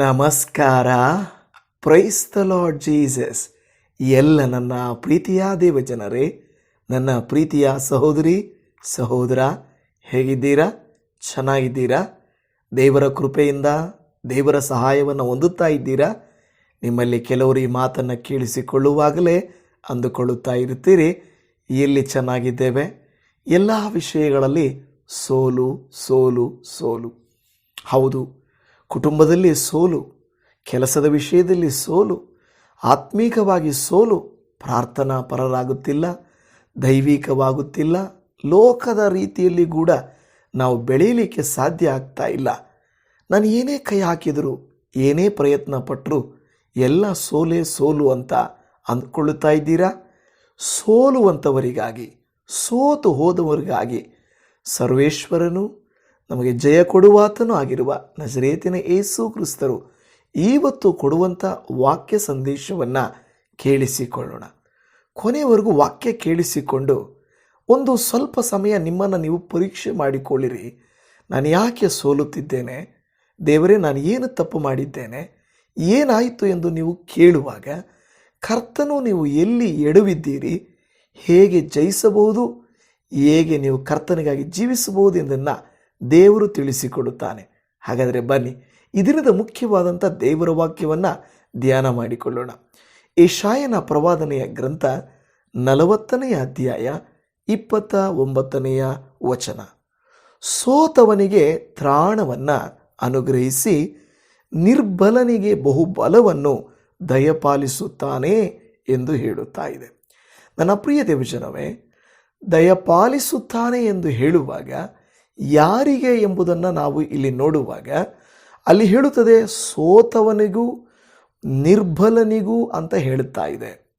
ನಮಸ್ಕಾರ. Praise the lord Jesus ಎಲ್ಲ ನನ್ನ ಪ್ರೀತಿಯ ದೇವಜನರೇ ನನ್ನ ಪ್ರೀತಿಯ ಸಹೋದರಿ, ಸಹೋದರ, ಹೇಗಿದ್ದೀರಾ? ಚೆನ್ನಾಗಿದ್ದೀರಾ? ದೇವರ ಕೃಪೆಯಿಂದ, ದೇವರ ಸಹಾಯವನ್ನು ಹೊಂದುತ್ತಾ ಇದ್ದೀರಾ? ನಿಮ್ಮಲ್ಲಿ ಕೆಲವರು ಈ ಮಾತನ್ನು ಕೇಳಿಸಿಕೊಳ್ಳುವಾಗಲೇ ಅಂದುಕೊಳ್ಳುತ್ತಾ ಇರ್ತೀರಿ ಎಲ್ಲಿ ಚೆನ್ನಾಗಿದ್ದೇವೆ? ಎಲ್ಲ ವಿಷಯಗಳಲ್ಲಿ ಸೋಲು ಸೋಲು ಸೋಲು. ಹೌದು ಕುಟುಂಬದಲ್ಲಿ ಸೋಲು, ಕೆಲಸದ ವಿಷಯದಲ್ಲಿ ಸೋಲು, ಆತ್ಮೀಕವಾಗಿ ಸೋಲು, ಪ್ರಾರ್ಥನಾ ಪರರಾಗುತ್ತಿಲ್ಲ, ದೈವಿಕವಾಗುತ್ತಿಲ್ಲ, ಲೋಕದ ರೀತಿಯಲ್ಲಿ ಕೂಡ ನಾವು ಬೆಳೀಲಿಕ್ಕೆ ಸಾಧ್ಯ ಆಗ್ತಾ ಇಲ್ಲ. ನಾನು ಏನೇ ಕೈ ಹಾಕಿದರೂ, ಏನೇ ಪ್ರಯತ್ನ ಪಟ್ಟರೂ ಎಲ್ಲ ಸೋಲೆ ಸೋಲು ಅಂತ ಅಂದ್ಕೊಳ್ಳುತ್ತಾ ಇದ್ದೀರಾ? ಸೋಲುವಂಥವರಿಗಾಗಿ ಸೋತು ಹೋದವರಿಗಾಗಿ ಸರ್ವೇಶ್ವರನು ನಮಗೆ ಜಯ ಕೊಡುವಾತನೂ ಆಗಿರುವ ನಜರೇತಿನ ಏಸು ಕ್ರಿಸ್ತರು ಇವತ್ತು ಕೊಡುವಂಥ ವಾಕ್ಯ ಸಂದೇಶವನ್ನು ಕೇಳಿಸಿಕೊಳ್ಳೋಣ. ಕೊನೆಯವರೆಗೂ ವಾಕ್ಯ ಕೇಳಿಸಿಕೊಂಡು ಒಂದು ಸ್ವಲ್ಪ ಸಮಯ ನಿಮ್ಮನ್ನು ನೀವು ಪರೀಕ್ಷೆ ಮಾಡಿಕೊಳ್ಳಿರಿ. ನಾನು ಯಾಕೆ ಸೋಲುತ್ತಿದ್ದೇನೆ? ದೇವರೇ, ನಾನು ಏನು ತಪ್ಪು ಮಾಡಿದ್ದೇನೆ? ಏನಾಯಿತು ಎಂದು ನೀವು ಕೇಳುವಾಗ ಕರ್ತನು ನೀವು ಎಲ್ಲಿ ಎಡವಿದ್ದೀರಿ? ಹೇಗೆ ಜಯಿಸಬಹುದು? ಹೇಗೆ ನೀವು ಕರ್ತನಿಗಾಗಿ ಜೀವಿಸಬಹುದು ಎಂದನ್ನು ದೇವರು ತಿಳಿಸಿಕೊಡುತ್ತಾನೆ. ಹಾಗಾದರೆ ಬನ್ನಿ, ಇದರದ ಮುಖ್ಯವಾದಂಥ ದೇವರ ವಾಕ್ಯವನ್ನು ಧ್ಯಾನ ಮಾಡಿಕೊಳ್ಳೋಣ. ಏಷಾಯನ ಪ್ರವಾದನೆಯ ಗ್ರಂಥ ನಲವತ್ತನೆಯ ಅಧ್ಯಾಯ ಇಪ್ಪತ್ತ ಒಂಬತ್ತನೆಯ ವಚನ. ಸೋತವನಿಗೆ ತ್ರಾಣವನ್ನು ಅನುಗ್ರಹಿಸಿ ನಿರ್ಬಲನಿಗೆ ಬಹುಬಲವನ್ನು ದಯಪಾಲಿಸುತ್ತಾನೆ ಎಂದು ಹೇಳುತ್ತಾ ಇದೆ. ನನ್ನ ಪ್ರಿಯ ದೇವಜನವೇ, ದಯಪಾಲಿಸುತ್ತಾನೆ ಎಂದು ಹೇಳುವಾಗ ಯಾರಿಗೆ ಎಂಬುದನ್ನು ನಾವು ಇಲ್ಲಿ ನೋಡುವಾಗ ಅಲ್ಲಿ ಹೇಳುತ್ತದೆ, ಸೋತವನಿಗೂ, ನಿರ್ಬಲನಿಗೂ ಅಂತ ಹೇಳುತ್ತಾ ಇದೆ.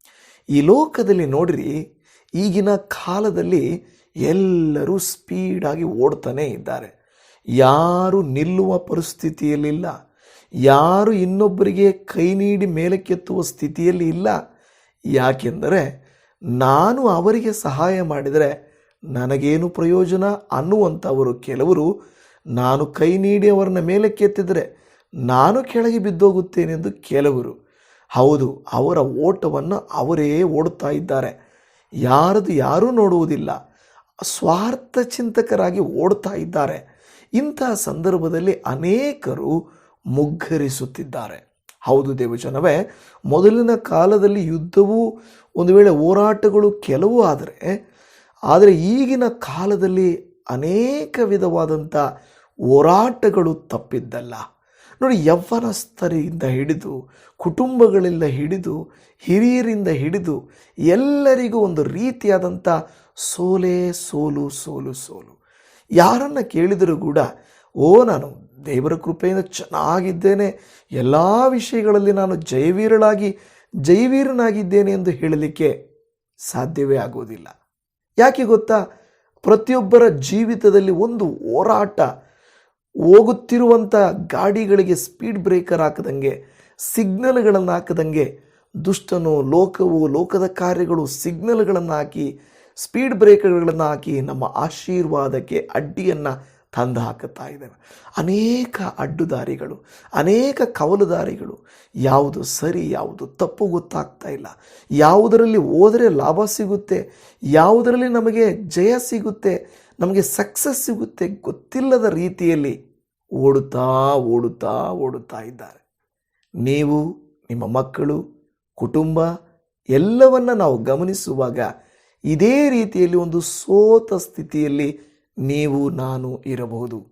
ಈ ಲೋಕದಲ್ಲಿ ನೋಡಿರಿ, ಈಗಿನ ಕಾಲದಲ್ಲಿ ಎಲ್ಲರೂ ಸ್ಪೀಡಾಗಿ ಓಡ್ತಾನೆ ಇದ್ದಾರೆ. ಯಾರು ನಿಲ್ಲುವ ಪರಿಸ್ಥಿತಿಯಲ್ಲಿಲ್ಲ ಯಾರು ಇನ್ನೊಬ್ಬರಿಗೆ ಕೈ ನೀಡಿ ಮೇಲಕ್ಕೆತ್ತುವ ಸ್ಥಿತಿಯಲ್ಲಿ ಇಲ್ಲ. ಯಾಕೆಂದರೆ, ನಾನು ಅವರಿಗೆ ಸಹಾಯ ಮಾಡಿದರೆ ನನಗೇನು ಪ್ರಯೋಜನ ಅನ್ನುವಂಥವರು ಕೆಲವರು, ನಾನು ಕೈ ನೀಡಿ ಅವರನ್ನ ಮೇಲಕ್ಕೆತ್ತಿದರೆ ನಾನು ಕೆಳಗೆ ಬಿದ್ದೋಗುತ್ತೇನೆಂದು ಕೆಲವರು. ಹೌದು, ಅವರ ಓಟವನ್ನು ಅವರೇ ಓಡುತ್ತಾ ಇದ್ದಾರೆ. ಯಾರದು ಯಾರೂ ನೋಡುವುದಿಲ್ಲ. ಸ್ವಾರ್ಥ ಚಿಂತಕರಾಗಿ ಓಡ್ತಾ ಇದ್ದಾರೆ. ಇಂತಹ ಸಂದರ್ಭದಲ್ಲಿ ಅನೇಕರು ಮುಗ್ಗರಿಸುತ್ತಿದ್ದಾರೆ. ಹೌದು ದೇವಜನವೇ, ಮೊದಲಿನ ಕಾಲದಲ್ಲಿ ಯುದ್ಧವು ಒಂದು ವೇಳೆ ಹೋರಾಟಗಳು ಕೆಲವು ಆದರೆ ಆದರೆ ಈಗಿನ ಕಾಲದಲ್ಲಿ ಅನೇಕ ವಿಧವಾದಂಥ ಹೋರಾಟಗಳು ತಪ್ಪಿದ್ದಲ್ಲ. ನೋಡಿ ಯವ್ವನಸ್ಥರಿಂದ ಹಿಡಿದು, ಕುಟುಂಬಗಳಿಂದ ಹಿಡಿದು, ಹಿರಿಯರಿಂದ ಹಿಡಿದು ಎಲ್ಲರಿಗೂ ಒಂದು ರೀತಿಯಾದಂಥ ಸೋಲೆ ಸೋಲು ಸೋಲು ಸೋಲು. ಯಾರನ್ನು ಕೇಳಿದರೂ ಕೂಡ, ಓ, ನಾನು ದೇವರ ಕೃಪೆಯಿಂದ ಚೆನ್ನಾಗಿದ್ದೇನೆ, ಎಲ್ಲ ವಿಷಯಗಳಲ್ಲಿ ನಾನು ಜಯವೀರಳಾಗಿ ಜೈವೀರನಾಗಿದ್ದೇನೆ ಎಂದು ಹೇಳಲಿಕ್ಕೆ ಸಾಧ್ಯವೇ ಆಗುವುದಿಲ್ಲ. ಯಾಕೆ ಗೊತ್ತಾ? ಪ್ರತಿಯೊಬ್ಬರ ಜೀವಿತದಲ್ಲಿ ಒಂದು ಹೋರಾಟ ಹೋಗುತ್ತಿರುವಂಥ ಗಾಡಿಗಳಿಗೆ ಸ್ಪೀಡ್ ಬ್ರೇಕರ್ ಹಾಕದಂಗೆ ಸಿಗ್ನಲ್ಗಳನ್ನು ಹಾಕದಂಗೆ, ದುಷ್ಟನು, ಲೋಕವು, ಲೋಕದ ಕಾರ್ಯಗಳು ಸಿಗ್ನಲ್ಗಳನ್ನು ಹಾಕಿ ಸ್ಪೀಡ್ ಬ್ರೇಕರ್ಗಳನ್ನು ಹಾಕಿ ನಮ್ಮ ಆಶೀರ್ವಾದಕ್ಕೆ ಅಡ್ಡಿಯನ್ನು ತಂದು ಹಾಕುತ್ತಾ ಇದ್ದೇವೆ. ಅನೇಕ ಅಡ್ಡುದಾರಿಗಳು, ಅನೇಕ ಕವಲುದಾರಿಗಳು. ಯಾವುದು ಸರಿ, ಯಾವುದು ತಪ್ಪು ಗೊತ್ತಾಗ್ತಾ ಇಲ್ಲ. ಯಾವುದರಲ್ಲಿ ಹೋದರೆ ಲಾಭ ಸಿಗುತ್ತೆ, ಯಾವುದರಲ್ಲಿ ನಮಗೆ ಜಯ ಸಿಗುತ್ತೆ, ನಮಗೆ ಸಕ್ಸಸ್ ಸಿಗುತ್ತೆ ಗೊತ್ತಿಲ್ಲದ ರೀತಿಯಲ್ಲಿ ಓಡುತ್ತಾ ಓಡುತ್ತಾ ಓಡುತ್ತಾ ಇದ್ದಾರೆ. ನೀವು, ನಿಮ್ಮ ಮಕ್ಕಳು, ಕುಟುಂಬ ಎಲ್ಲವನ್ನ ನಾವು ಗಮನಿಸುವಾಗ ಇದೇ ರೀತಿಯಲ್ಲಿ ಒಂದು ಸೋತ ಸ್ಥಿತಿಯಲ್ಲಿ ನೀವು, ನಾನು ಇರಬಹುದು.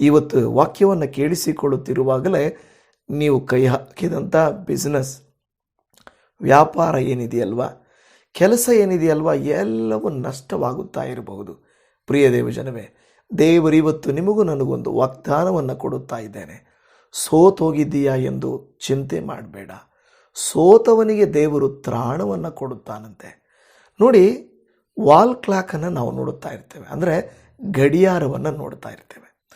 ಇವತ್ತು ವಾಕ್ಯವನ್ನು ಕೇಳಿಸಿಕೊಳ್ಳುತ್ತಿರುವಾಗಲೇ ನೀವು ಕೈ ಹಾಕಿದಂಥ ಬಿಸ್ನೆಸ್ ವ್ಯಾಪಾರ ಏನಿದೆಯಲ್ವಾ? ಕೆಲಸ ಏನಿದೆಯಲ್ವಾ? ಎಲ್ಲವೂ ನಷ್ಟವಾಗುತ್ತಾ ಇರಬಹುದು. ಪ್ರಿಯ ದೇವಜನವೇ, ದೇವರು ಇವತ್ತು ನಿಮಗೂ ನನಗೊಂದು ವಾಗ್ದಾನವನ್ನು ಕೊಡುತ್ತಾ ಇದ್ದೇನೆ. ಸೋತೋಗಿದ್ದೀಯಾ ಎಂದು ಚಿಂತೆ ಮಾಡಬೇಡ. ಸೋತವನಿಗೆ ದೇವರು ತ್ರಾಣವನ್ನು ಕೊಡುತ್ತಾನಂತೆ. ನೋಡಿ ವಾಲ್ ಕ್ಲಾಕನ್ನು ನಾವು ನೋಡುತ್ತಾ ಇರ್ತೇವೆ. ಅಂದರೆ ಗಡಿಯಾರವನ್ನು ನೋಡ್ತಾ ಇರ್ತೇವೆ.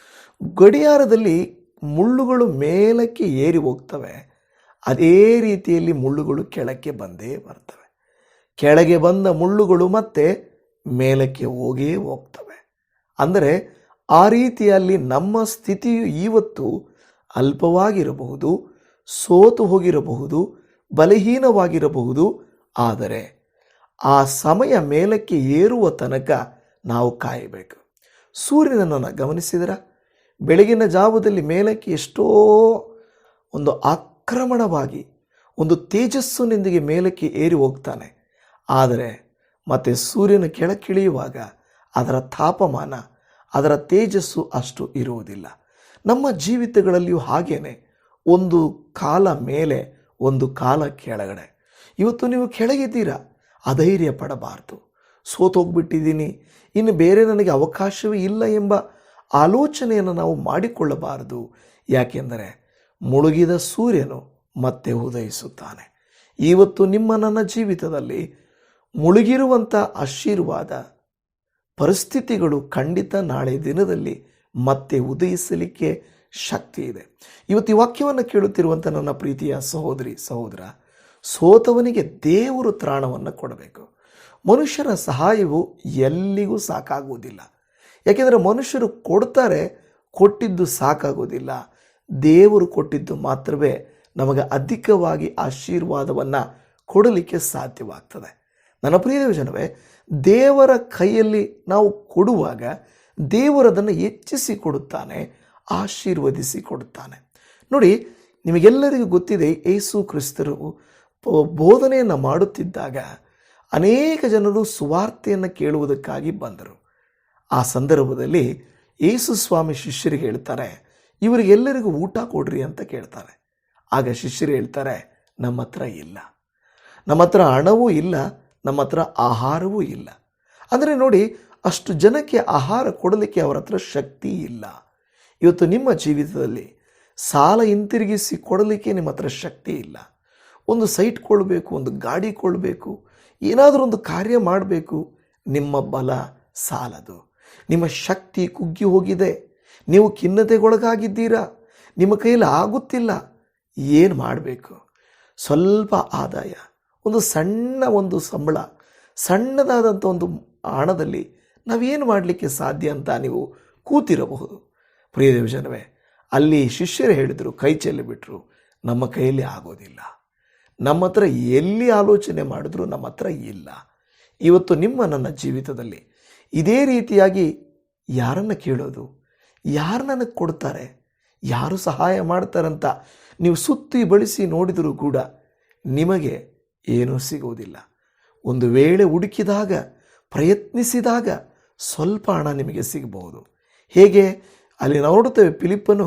ಗಡಿಯಾರದಲ್ಲಿ ಮುಳ್ಳುಗಳು ಮೇಲಕ್ಕೆ ಏರಿ ಹೋಗ್ತವೆ. ಅದೇ ರೀತಿಯಲ್ಲಿ ಮುಳ್ಳುಗಳು ಕೆಳಕ್ಕೆ ಬಂದೇ ಬರ್ತವೆ. ಕೆಳಗೆ ಬಂದ ಮುಳ್ಳುಗಳು ಮತ್ತೆ ಮೇಲಕ್ಕೆ ಹೋಗೇ ಹೋಗ್ತವೆ. ಅಂದರೆ ಆ ರೀತಿಯಲ್ಲಿ ನಮ್ಮ ಸ್ಥಿತಿಯು ಇವತ್ತು ಅಲ್ಪವಾಗಿರಬಹುದು, ಸೋತು ಹೋಗಿರಬಹುದು, ಬಲಹೀನವಾಗಿರಬಹುದು. ಆದರೆ ಆ ಸಮಯ ಮೇಲಕ್ಕೆ ಏರುವ ತನಕ ನಾವು ಕಾಯಬೇಕು. ಸೂರ್ಯನನ್ನು ಗಮನಿಸಿದರ? ಬೆಳಗಿನ ಜಾವದಲ್ಲಿ ಮೇಲಕ್ಕೆ ಎಷ್ಟೋ ಒಂದು ಆಕ್ರಮಣವಾಗಿ, ಒಂದು ತೇಜಸ್ಸಿನೊಂದಿಗೆ ಮೇಲಕ್ಕೆ ಏರಿ ಹೋಗ್ತಾನೆ. ಆದರೆ ಮತ್ತೆ ಸೂರ್ಯನ ಕೆಳಕ್ಕಿಳಿಯುವಾಗ ಅದರ ತಾಪಮಾನ, ಅದರ ತೇಜಸ್ಸು ಅಷ್ಟು ಇರುವುದಿಲ್ಲ. ನಮ್ಮ ಜೀವಿತಗಳಲ್ಲಿಯೂ ಹಾಗೇನೆ. ಒಂದು ಕಾಲ ಮೇಲೆ, ಒಂದು ಕಾಲ ಕೆಳಗಡೆ. ಇವತ್ತು ನೀವು ಕೆಳಗಿದ್ದೀರಾ? ಅಧೈರ್ಯ ಪಡಬಾರ್ದು ಸೋತೋಗ್ಬಿಟ್ಟಿದ್ದೀನಿ. ಇನ್ನು ಬೇರೆ ನನಗೆ ಅವಕಾಶವೇ ಇಲ್ಲ ಎಂಬ ಆಲೋಚನೆಯನ್ನು ನಾವು ಮಾಡಿಕೊಳ್ಳಬಾರದು. ಯಾಕೆಂದರೆ ಮುಳುಗಿದ ಸೂರ್ಯನು ಮತ್ತೆ ಉದಯಿಸುತ್ತಾನೆ. ಇವತ್ತು ನಿಮ್ಮ ನನ್ನ ಜೀವಿತದಲ್ಲಿ ಮುಳುಗಿರುವಂಥ ಆಶೀರ್ವಾದ ಪರಿಸ್ಥಿತಿಗಳು ಖಂಡಿತ ನಾಳೆ ದಿನದಲ್ಲಿ ಮತ್ತೆ ಉದಯಿಸಲಿಕ್ಕೆ ಶಕ್ತಿ ಇದೆ. ಇವತ್ತು ಈ ವಾಕ್ಯವನ್ನು ಕೇಳುತ್ತಿರುವಂಥ ನನ್ನ ಪ್ರೀತಿಯ ಸಹೋದರಿ, ಸಹೋದರ, ಸೋತವನಿಗೆ ದೇವರು ತ್ರಾಣವನ್ನು ಕೊಡಬೇಕು. ಮನುಷ್ಯರ ಸಹಾಯವು ಎಲ್ಲಿಗೂ ಸಾಕಾಗುವುದಿಲ್ಲ. ಯಾಕೆಂದರೆ ಮನುಷ್ಯರು ಕೊಡ್ತಾರೆ, ಕೊಟ್ಟಿದ್ದು ಸಾಕಾಗೋದಿಲ್ಲ ದೇವರು ಕೊಟ್ಟಿದ್ದು ಮಾತ್ರವೇ ನಮಗೆ ಅಧಿಕವಾಗಿ ಆಶೀರ್ವಾದವನ್ನು ಕೊಡಲಿಕ್ಕೆ ಸಾಧ್ಯವಾಗ್ತದೆ. ನನ್ನ ಪ್ರಿಯ ಜನವೇ ದೇವರ ಕೈಯಲ್ಲಿ ನಾವು ಕೊಡುವಾಗ ದೇವರದನ್ನು ಹೆಚ್ಚಿಸಿ ಕೊಡುತ್ತಾನೆ, ಆಶೀರ್ವದಿಸಿ ಕೊಡುತ್ತಾನೆ. ನೋಡಿ, ನಿಮಗೆಲ್ಲರಿಗೂ ಗೊತ್ತಿದೆ ಯೇಸು ಕ್ರಿಸ್ತರು ಬೋಧನೆಯನ್ನು ಮಾಡುತ್ತಿದ್ದಾಗ ಅನೇಕ ಜನರು ಸುವಾರ್ತೆಯನ್ನು ಕೇಳುವುದಕ್ಕಾಗಿ ಬಂದರು. ಆ ಸಂದರ್ಭದಲ್ಲಿ ಯೇಸು ಸ್ವಾಮಿ ಶಿಷ್ಯರಿಗೆ ಹೇಳ್ತಾರೆ ಇವರಿಗೆಲ್ಲರಿಗೂ ಊಟ ಕೊಡ್ರಿ ಅಂತ ಕೇಳ್ತಾರೆ. ಆಗ ಶಿಷ್ಯರು ಹೇಳ್ತಾರೆ, ನಮ್ಮ ಹತ್ರ ಇಲ್ಲ. ನಮ್ಮ ಹತ್ರ ಹಣವೂ ಇಲ್ಲ, ನಮ್ಮ ಹತ್ರ ಆಹಾರವೂ ಇಲ್ಲ. ಅಂದರೆ ನೋಡಿ, ಅಷ್ಟು ಜನಕ್ಕೆ ಆಹಾರ ಕೊಡಲಿಕ್ಕೆ ಅವರ ಹತ್ರ ಶಕ್ತಿ ಇಲ್ಲ. ಇವತ್ತು ನಿಮ್ಮ ಜೀವಿತದಲ್ಲಿ ಸಾಲ ಹಿಂತಿರುಗಿಸಿ ಕೊಡಲಿಕ್ಕೆ ನಿಮ್ಮ ಹತ್ರ ಶಕ್ತಿ ಇಲ್ಲ. ಒಂದು ಸೈಟ್ ಕೊಡಬೇಕು, ಒಂದು ಗಾಡಿ ಕೊಡಬೇಕು ಏನಾದರೂ ಒಂದು ಕಾರ್ಯ ಮಾಡಬೇಕು, ನಿಮ್ಮ ಬಲ ಸಾಲದು. ನಿಮ್ಮ ಶಕ್ತಿ ಕುಗ್ಗಿ ಹೋಗಿದೆ. ನೀವು ಖಿನ್ನತೆಗೊಳಗಾಗಿದ್ದೀರಾ? ನಿಮ್ಮ ಕೈಯಲ್ಲಿ ಆಗುತ್ತಿಲ್ಲ. ಏನು ಮಾಡಬೇಕು? ಸ್ವಲ್ಪ ಆದಾಯ, ಒಂದು ಸಣ್ಣ ಒಂದು ಸಂಬಳ ಸಣ್ಣದಾದಂಥ ಒಂದು ಹಣದಲ್ಲಿ ನಾವೇನು ಮಾಡಲಿಕ್ಕೆ ಸಾಧ್ಯ ಅಂತ ನೀವು ಕೂತಿರಬಹುದು. ಪ್ರಿಯ ದೇವಜನವೇ, ಅಲ್ಲಿ ಶಿಷ್ಯರು ಹೇಳಿದರು, ಕೈ ಚೆಲ್ಲಿಬಿಟ್ರು, ನಮ್ಮ ಕೈಯಲ್ಲಿ ಆಗೋದಿಲ್ಲ. ನಮ್ಮ ಹತ್ರ ಎಲ್ಲಿ ಆಲೋಚನೆ ಮಾಡಿದ್ರೂ ನಮ್ಮ ಹತ್ರ ಇಲ್ಲ. ಇವತ್ತು ನಿಮ್ಮ ನನ್ನ ಜೀವಿತದಲ್ಲಿ ಇದೇ ರೀತಿಯಾಗಿ ಯಾರನ್ನು ಕೇಳೋದು, ಯಾರು ನನಗೆ ಕೊಡ್ತಾರೆ, ಯಾರು ಸಹಾಯ ಮಾಡ್ತಾರಂತ ನೀವು ಸುತ್ತಿ ಬಳಸಿ ನೋಡಿದರೂ ಕೂಡ ನಿಮಗೆ ಏನೂ ಸಿಗುವುದಿಲ್ಲ ಒಂದು ವೇಳೆ ಹುಡುಕಿದಾಗ, ಪ್ರಯತ್ನಿಸಿದಾಗ ಸ್ವಲ್ಪ ಹಣ ನಿಮಗೆ ಸಿಗಬಹುದು. ಹೇಗೆ? ಅಲ್ಲಿ ನೋಡುತ್ತೇವೆ ಫಿಲಿಪ್ಪನು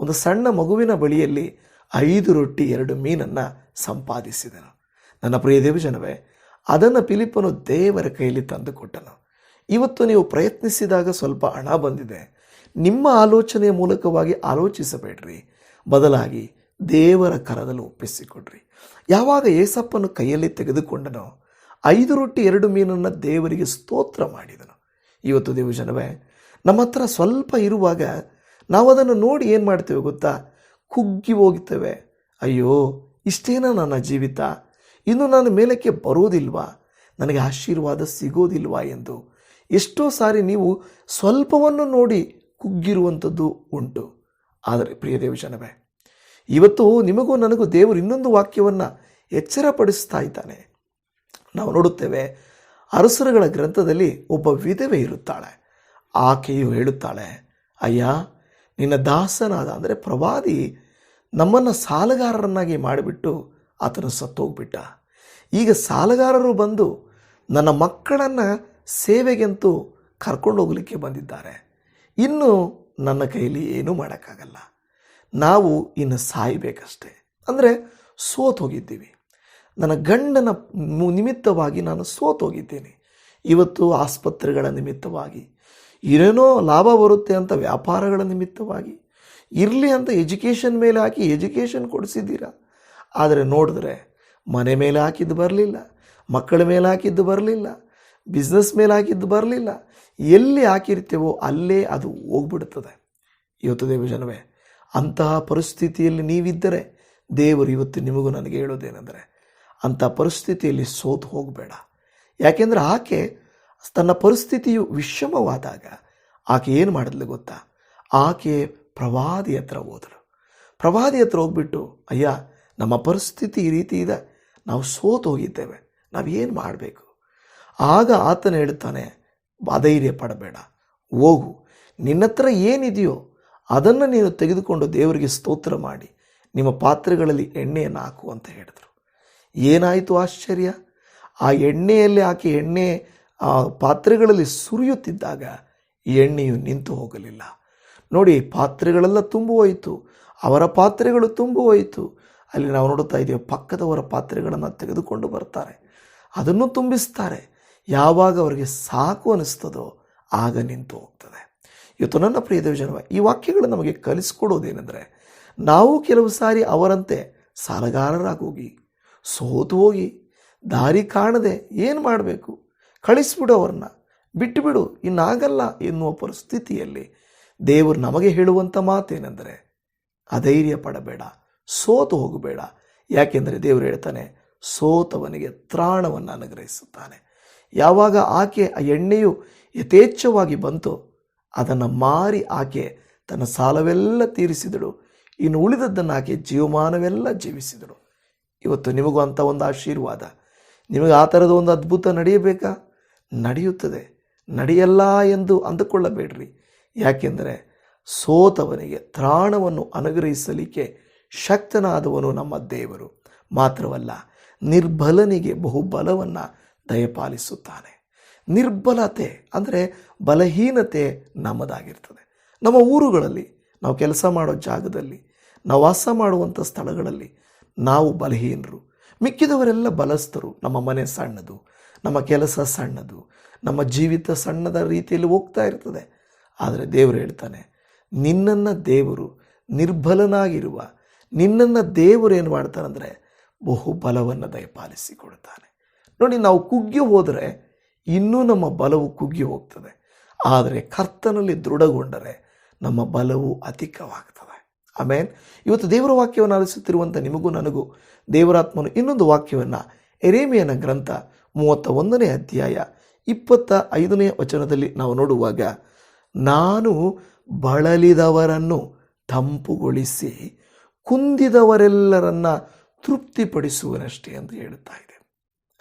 ಒಂದು ಸಣ್ಣ ಮಗುವಿನ ಬಳಿಯಲ್ಲಿ ಐದು ರೊಟ್ಟಿ, ಎರಡು ಮೀನನ್ನು ಸಂಪಾದಿಸಿದನು. ನನ್ನ ಪ್ರಿಯ ದೇವಜನವೇ, ಅದನ್ನು ಪಿಲಿಪ್ಪನು ದೇವರ ಕೈಯಲ್ಲಿ ತಂದುಕೊಟ್ಟನು ಇವತ್ತು ನೀವು ಪ್ರಯತ್ನಿಸಿದಾಗ ಸ್ವಲ್ಪ ಹಣ ಬಂದಿದೆ. ನಿಮ್ಮ ಆಲೋಚನೆಯ ಮೂಲಕವಾಗಿ ಆಲೋಚಿಸಬೇಡ್ರಿ. ಬದಲಾಗಿ ದೇವರ ಕರದಲ್ಲಿ ಒಪ್ಪಿಸಿಕೊಡ್ರಿ. ಯಾವಾಗ ಏಸಪ್ಪನು ಕೈಯಲ್ಲಿ ತೆಗೆದುಕೊಂಡನೋ, ಐದು ರೊಟ್ಟಿ ಎರಡು ಮೀನನ್ನು ದೇವರಿಗೆ ಸ್ತೋತ್ರ ಮಾಡಿದನು. ಇವತ್ತು ದೇವಜನವೇ, ನಮ್ಮ ಹತ್ರ ಸ್ವಲ್ಪ ಇರುವಾಗ ನಾವು ಅದನ್ನು ನೋಡಿ ಏನು ಮಾಡ್ತೇವೆ ಗೊತ್ತಾ? ಕುಗ್ಗಿ ಹೋಗ್ತೇವೆ. ಅಯ್ಯೋ ಇಷ್ಟೇನಾ ನನ್ನ ಜೀವಿತ? ಇನ್ನು ನಾನು ಮೇಲಕ್ಕೆ ಬರೋದಿಲ್ವಾ? ನನಗೆ ಆಶೀರ್ವಾದ ಸಿಗೋದಿಲ್ವಾ ಎಂದು. ಎಷ್ಟೋ ಸಾರಿ ನೀವು ಸ್ವಲ್ಪವನ್ನು ನೋಡಿ ಕುಗ್ಗಿರುವಂಥದ್ದು ಉಂಟು. ಆದರೆ ಪ್ರಿಯ ದೇವಜನವೇ, ಇವತ್ತು ನಿಮಗೂ ನನಗೂ ದೇವರು ಇನ್ನೊಂದು ವಾಕ್ಯವನ್ನು ಎಚ್ಚರಪಡಿಸ್ತಾ ಇದ್ದಾನೆ. ನಾವು ನೋಡುತ್ತೇವೆ, ಅರಸರುಗಳ ಗ್ರಂಥದಲ್ಲಿ ಒಬ್ಬ ವಿಧವೆ ಇರುತ್ತಾಳೆ. ಆಕೆಯು ಹೇಳುತ್ತಾಳೆ, ಅಯ್ಯ, ನಿನ್ನ ದಾಸನಾದ, ಅಂದರೆ ಪ್ರವಾದಿ ನಮ್ಮನ್ನು ಸಾಲಗಾರರನ್ನಾಗಿ ಮಾಡಿಬಿಟ್ಟು ಆತನು ಸತ್ತೋಗ್ಬಿಟ್ಟ. ಈಗ ಸಾಲಗಾರರು ಬಂದು ನನ್ನ ಮಕ್ಕಳನ್ನು ಸೇವೆಗೆಂತೂ ಕರ್ಕೊಂಡು ಹೋಗಲಿಕ್ಕೆ ಬಂದಿದ್ದಾರೆ. ಇನ್ನು ನನ್ನ ಕೈಲಿ ಏನೂ ಮಾಡೋಕ್ಕಾಗಲ್ಲ. ನಾವು ಇನ್ನು ಸಾಯಬೇಕಷ್ಟೆ. ಅಂದರೆ ಸೋತು ಹೋಗಿದ್ದೀವಿ ನನ್ನ ಗಂಡನ ನಿಮಿತ್ತವಾಗಿ ನಾನು ಸೋತು ಹೋಗಿದ್ದೇನೆ ಇವತ್ತು ಆಸ್ಪತ್ರೆಗಳ ನಿಮಿತ್ತವಾಗಿ, ಏನೇನೋ ಲಾಭ ಬರುತ್ತೆ ಅಂತ ವ್ಯಾಪಾರಗಳ ನಿಮಿತ್ತವಾಗಿ ಇರಲಿ ಅಂತ ಎಜುಕೇಷನ್ ಮೇಲೆ ಹಾಕಿ ಎಜುಕೇಷನ್ ಕೊಡಿಸಿದ್ದೀರಾ? ಆದರೆ ನೋಡಿದ್ರೆ ಮನೆ ಮೇಲೆ ಹಾಕಿದ್ದು ಬರಲಿಲ್ಲ, ಮಕ್ಕಳ ಮೇಲೆ ಹಾಕಿದ್ದು ಬರಲಿಲ್ಲ ಬಿಸ್ನೆಸ್ ಮೇಲೆ ಹಾಕಿದ್ದು ಬರಲಿಲ್ಲ. ಎಲ್ಲಿ ಹಾಕಿರ್ತೇವೋ ಅಲ್ಲೇ ಅದು ಹೋಗ್ಬಿಡ್ತದೆ. ಇವತ್ತು ದೇವಜನವೇ, ಅಂತಹ ಪರಿಸ್ಥಿತಿಯಲ್ಲಿ ನೀವಿದ್ದರೆ ದೇವರು ಇವತ್ತು ನಿಮಗೂ ನನಗೆ ಹೇಳೋದೇನೆಂದರೆ ಅಂಥ ಪರಿಸ್ಥಿತಿಯಲ್ಲಿ ಸೋತು ಹೋಗಬೇಡ. ಯಾಕೆಂದರೆ ಆಕೆ ತನ್ನ ಪರಿಸ್ಥಿತಿಯು ವಿಷಮವಾದಾಗ ಆಕೆ ಏನು ಮಾಡಿದ್ಲು ಗೊತ್ತಾ? ಆಕೆ ಪ್ರವಾದಿ ಹತ್ರ ಹೋದರು. ಪ್ರವಾದಿ ಹತ್ರ ಹೋಗ್ಬಿಟ್ಟು, ಅಯ್ಯ, ನಮ್ಮ ಪರಿಸ್ಥಿತಿ ಈ ರೀತಿ ಇದೆ. ನಾವು ಸೋತು ಹೋಗಿದ್ದೇವೆ. ನಾವೇನು ಮಾಡಬೇಕು? ಆಗ ಆತನ ಹೇಳ್ತಾನೆ, ಅಧೈರ್ಯ ಪಡಬೇಡ. ಹೋಗು. ನಿನ್ನ ಹತ್ರ ಏನಿದೆಯೋ ಅದನ್ನು ನೀನು ತೆಗೆದುಕೊಂಡು ದೇವರಿಗೆ ಸ್ತೋತ್ರ ಮಾಡಿ. ನಿಮ್ಮ ಪಾತ್ರೆಗಳಲ್ಲಿ ಎಣ್ಣೆಯನ್ನು ಹಾಕು, ಅಂತ ಹೇಳಿದರು. ಏನಾಯಿತು ಆಶ್ಚರ್ಯ? ಆ ಎಣ್ಣೆಯಲ್ಲಿ ಹಾಕಿ ಎಣ್ಣೆ, ಆ ಪಾತ್ರೆಗಳಲ್ಲಿ ಸುರಿಯುತ್ತಿದ್ದಾಗ ಎಣ್ಣೆಯು ನಿಂತು ಹೋಗಲಿಲ್ಲ. ನೋಡಿ, ಪಾತ್ರೆಗಳೆಲ್ಲ ತುಂಬು ಹೋಯಿತು. ಅವರ ಪಾತ್ರೆಗಳು ತುಂಬು ಹೋಯಿತು. ಅಲ್ಲಿ ನಾವು ನೋಡುತ್ತಾ ಇದ್ದೇವೆ ಪಕ್ಕದವರ ಪಾತ್ರೆಗಳನ್ನು ತೆಗೆದುಕೊಂಡು ಬರ್ತಾರೆ. ಅದನ್ನು ತುಂಬಿಸ್ತಾರೆ. ಯಾವಾಗ ಅವರಿಗೆ ಸಾಕು ಅನಿಸ್ತದೋ ಆಗ ನಿಂತು ಹೋಗ್ತದೆ. ಇವತ್ತು ನನ್ನ ಪ್ರಿಯ ದೇವಜನ ಈ ವಾಕ್ಯಗಳು ನಮಗೆ ಕಲಿಸ್ಕೊಡೋದೇನೆಂದರೆ, ನಾವು ಕೆಲವು ಸಾರಿ ಅವರಂತೆ ಸಾಲಗಾರರಾಗೋಗಿ, ಸೋತು ಹೋಗಿ, ದಾರಿ ಕಾಣದೆ ಏನು ಮಾಡಬೇಕು? ಕಳಿಸ್ಬಿಡು ಅವ್ರನ್ನ. ಬಿಟ್ಟುಬಿಡು ಇನ್ನಾಗಲ್ಲ ಎನ್ನುವ ಪರಿಸ್ಥಿತಿಯಲ್ಲಿ ದೇವರು ನಮಗೆ ಹೇಳುವಂಥ ಮಾತೇನೆಂದರೆ ಅಧೈರ್ಯ ಪಡಬೇಡ ಸೋತು ಹೋಗಬೇಡ. ಯಾಕೆಂದರೆ ದೇವರು ಹೇಳ್ತಾನೆ, ಸೋತವನಿಗೆ ತ್ರಾಣವನ್ನು ಅನುಗ್ರಹಿಸುತ್ತಾನೆ. ಯಾವಾಗ ಆಕೆ ಆ ಎಣ್ಣೆಯು ಯಥೇಚ್ಛವಾಗಿ ಬಂತು, ಅದನ್ನು ಮಾರಿ ಆಕೆ ತನ್ನ ಸಾಲವೆಲ್ಲ ತೀರಿಸಿದಳು. ಇನ್ನು ಉಳಿದದ್ದನ್ನು ಆಕೆ ಜೀವಮಾನವೆಲ್ಲ ಜೀವಿಸಿದಳು. ಇವತ್ತು ನಿಮಗೂ ಅಂಥ ಒಂದು ಆಶೀರ್ವಾದ. ನಿಮಗೆ ಆ ಥರದ ಒಂದು ಅದ್ಭುತ ನಡೆಯಬೇಕಾ? ನಡೆಯುತ್ತದೆ. ನಡೆಯಲ್ಲ ಎಂದು ಅಂದುಕೊಳ್ಳಬೇಡ್ರಿ. ಯಾಕೆಂದರೆ ಸೋತವನಿಗೆ ತ್ರಾಣವನ್ನು ಅನುಗ್ರಹಿಸಲಿಕ್ಕೆ ಶಕ್ತನಾದವನು ನಮ್ಮ ದೇವರು. ಮಾತ್ರವಲ್ಲ, ನಿರ್ಬಲನಿಗೆ ಬಹುಬಲವನ್ನು ದಯಪಾಲಿಸುತ್ತಾನೆ. ನಿರ್ಬಲತೆ ಅಂದರೆ ಬಲಹೀನತೆ ನಮ್ಮದಾಗಿರ್ತದೆ. ನಮ್ಮ ಊರುಗಳಲ್ಲಿ ನಾವು ಕೆಲಸ ಮಾಡೋ ಜಾಗದಲ್ಲಿ, ನಾವು ವಾಸ ಮಾಡುವಂಥ ಸ್ಥಳಗಳಲ್ಲಿ ನಾವು ಬಲಹೀನರು. ಮಿಕ್ಕಿದವರೆಲ್ಲ ಬಲಸ್ಥರು. ನಮ್ಮ ಮನೆ ಸಣ್ಣದು, ನಮ್ಮ ಕೆಲಸ ಸಣ್ಣದು, ನಮ್ಮ ಜೀವಿತ ಸಣ್ಣದ ರೀತಿಯಲ್ಲಿ ಹೋಗ್ತಾ ಇರ್ತದೆ. ಆದರೆ ದೇವರು ಹೇಳ್ತಾನೆ, ನಿನ್ನನ್ನು ದೇವರು ನಿರ್ಬಲನಾಗಿರುವ, ನಿನ್ನನ್ನು ದೇವರು ಏನು ಮಾಡ್ತಾನಂದರೆ ಬಹು ಬಲವನ್ನು ದಯಪಾಲಿಸಿಕೊಡ್ತಾನೆ ನೋಡಿ, ನಾವು ಕುಗ್ಗಿ ಹೋದರೆ ಇನ್ನೂ ನಮ್ಮ ಬಲವು ಕುಗ್ಗಿ ಹೋಗ್ತದೆ. ಆದರೆ ಕರ್ತನಲ್ಲಿ ದೃಢಗೊಂಡರೆ ನಮ್ಮ ಬಲವು ಅಧಿಕವಾಗ್ತದೆ. ಆಮೇನ್. ಇವತ್ತು ದೇವರ ವಾಕ್ಯವನ್ನು ಆಲಿಸುತ್ತಿರುವಂಥ ನಿಮಗೂ ನನಗೂ ದೇವರಾತ್ಮನು ಇನ್ನೊಂದು ವಾಕ್ಯವನ್ನು ಎರೇಮಿಯನ ಗ್ರಂಥ ಮೂವತ್ತ ಒಂದನೇ ಅಧ್ಯಾಯ ಇಪ್ಪತ್ತ ಐದನೇ ವಚನದಲ್ಲಿ ನಾವು ನೋಡುವಾಗ ನಾನು ಬಳಲಿದವರನ್ನು ತಂಪುಗೊಳಿಸಿ ಕುಂದಿದವರೆಲ್ಲರನ್ನ ತೃಪ್ತಿಪಡಿಸುವನಷ್ಟೇ ಅಂತ ಹೇಳುತ್ತಾ ಇದೆ.